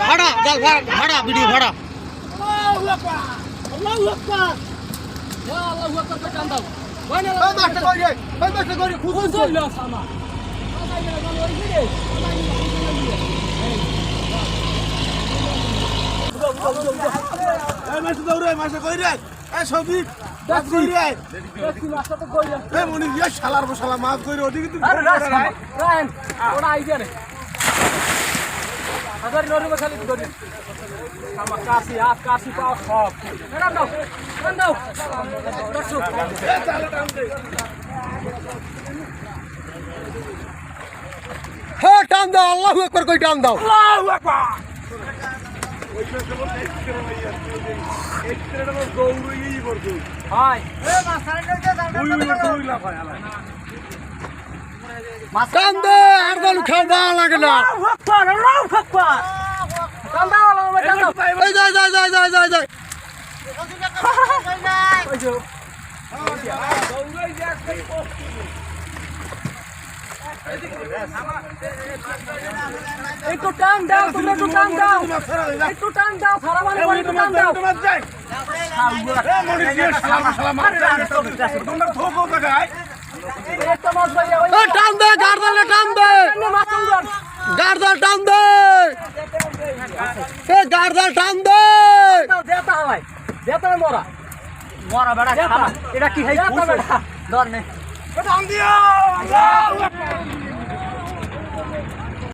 ভাড়া ভাড়া ভিডিও ভাড়া। মাসে দৌড়ে মাসে কই রে রে শালার বসালা মাছ কই রে ওদিকে ওটা আইডিয়া নেই। হাজার নরে বসালি ধরি। আমার কাশি আপ কাশি পাও সব। ম্যাডাম দাও ম্যাডাম দাও টান দাও আল্লাহু আকবার কই টান দাও। হাই টান দে আর দল খাও ভালো লাগে না। যাই যাই যাই যাই যাই যাই। একটু টান দাও তুমি একটু টান দাও। একটু টান দাও সারা মানে একটু টান দাও। একটা মাছ ভাইয়া ওই টান দে গার্দালে টান দে। গার্দাল টান দে। এ গার্দাল টান দে। দেতা হালাই দেতা মরা। মরা বেড়া এটা কি হাই ধর নে। টান দিও।